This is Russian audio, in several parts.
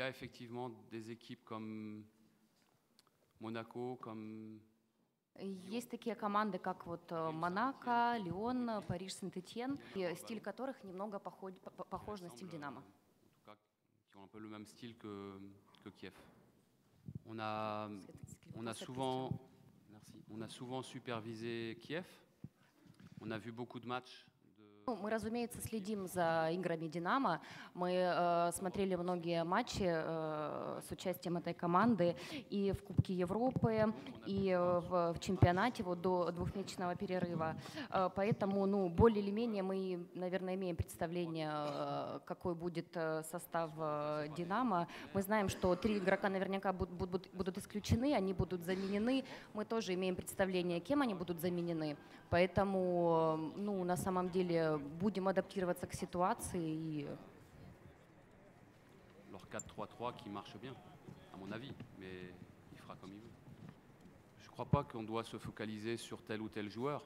y a effectivement des équipes comme Monaco, comme Есть такие команды, как вот э, Монако, Лион, э, Париж, Сент-Этьен, и стиль которых немного похож, п- похож на стиль Динамо. en tout cas, qui ont un peu le même style que, que Kiev. On a, on a souvent, merci, on a souvent supervisé Kiev. On a vu beaucoup de matchs. Ну, Мы, разумеется, следим за играми «Динамо». Мы э, смотрели многие матчи э, с участием этой команды и в Кубке Европы, и э, в, в чемпионате вот, до двухмесячного перерыва. Э, поэтому, ну, более или менее мы, наверное, имеем представление, э, какой будет э, состав э, «Динамо». Мы знаем, что три игрока наверняка будут, будут, будут исключены, они будут заменены. Мы тоже имеем представление, кем они будут заменены. Поэтому, э, ну, на самом деле, будем адаптироваться к ситуации и leur 4-3-3 qui marche bien, à mon avis, mais il fera comme il veut. Je ne crois pas qu'on doit se focaliser sur tel ou tel joueur.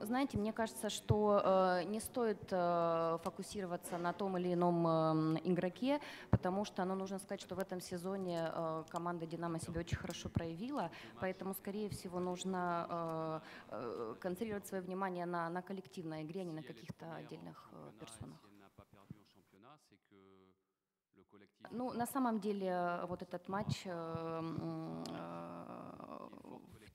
Знаете, мне кажется, что э, не стоит э, фокусироваться на том или ином э, игроке, потому что, ну, нужно сказать, что в этом сезоне э, команда «Динамо» себя очень хорошо проявила, поэтому, скорее всего, нужно э, э, концентрировать свое внимание на, на коллективной игре, а не на каких-то отдельных э, персонах. Collectif. Ну, на самом деле, э, вот этот матч э, э,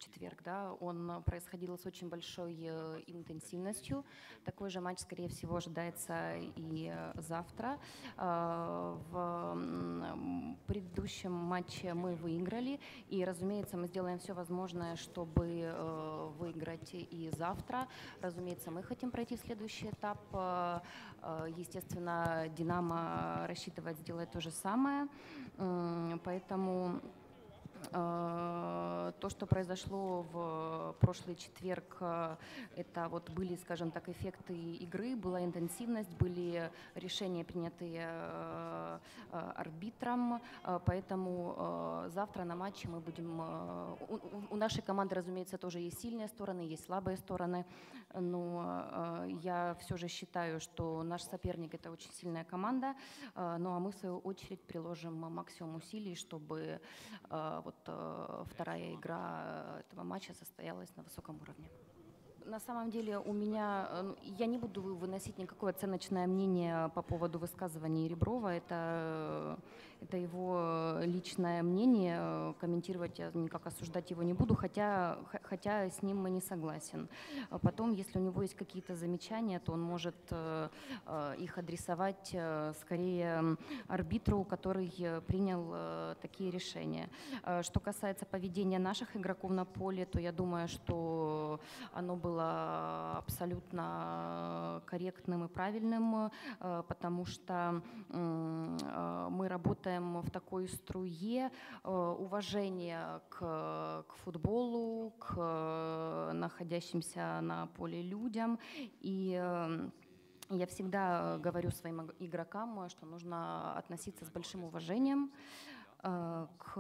четверг, да, он происходил с очень большой э, интенсивностью. Такой же матч, скорее всего, ожидается и э, завтра. Э, В предыдущем матче мы выиграли, и, разумеется, мы сделаем все возможное, чтобы выиграть и завтра. Разумеется, мы хотим пройти в следующий этап. Естественно, «Динамо» рассчитывает сделать то же самое. Поэтому то, что произошло в прошлый четверг, э, это вот были, скажем так, эффекты игры, была интенсивность, были решения, принятые э, э, арбитром, поэтому завтра на матче мы будем... У, нашей команды, разумеется, тоже есть сильные стороны, есть слабые стороны, но я все же считаю, что наш соперник – это очень сильная команда, ну а мы, в свою очередь, приложим максимум усилий, чтобы вот вторая игра этого матча состоялась на высоком уровне. На самом деле у меня, э, ну, я не буду выносить никакое оценочное мнение по поводу высказываний Реброва. Это, э, это его личное мнение. Э, Комментировать я никак осуждать его не буду, хотя, хотя с ним не согласен. А Потом, если у него есть какие-то замечания, то он может э, э, их адресовать скорее арбитру, который принял такие решения. Что касается поведения наших игроков на поле, то я думаю, что оно было абсолютно корректным и правильным, э, потому что э, мы работаем в такой струе э, уважения к, к футболу, к находящимся на поле людям. И я всегда говорю своим иг- игрокам, что нужно относиться с большим уважением к,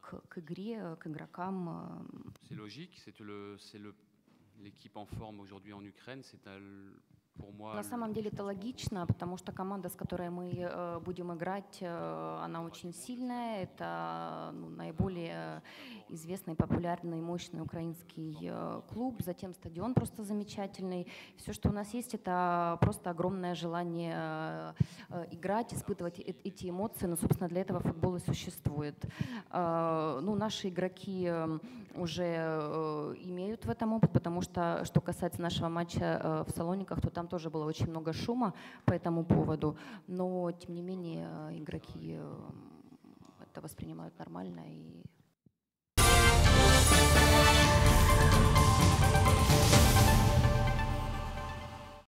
к, к игре, к игрокам. э, C'est logique, c'est le, c'est le, l'équipe en forme aujourd'hui en Ukraine, c'est un- pour moi. На самом деле это логично, потому что команда, с которой мы э, будем играть, э, она очень сильная. Это ну, наиболее известный, популярный, мощный украинский э, клуб. Затем стадион просто замечательный. Все, что у нас есть, это просто огромное желание играть, испытывать эти эмоции. Но, собственно, для этого футбол и существует. Ну, наши игроки уже имеют в этом опыт, потому что, что касается нашего матча в Салониках, то там тоже было очень много шума по этому поводу, но, тем не менее, игроки э, это воспринимают нормально и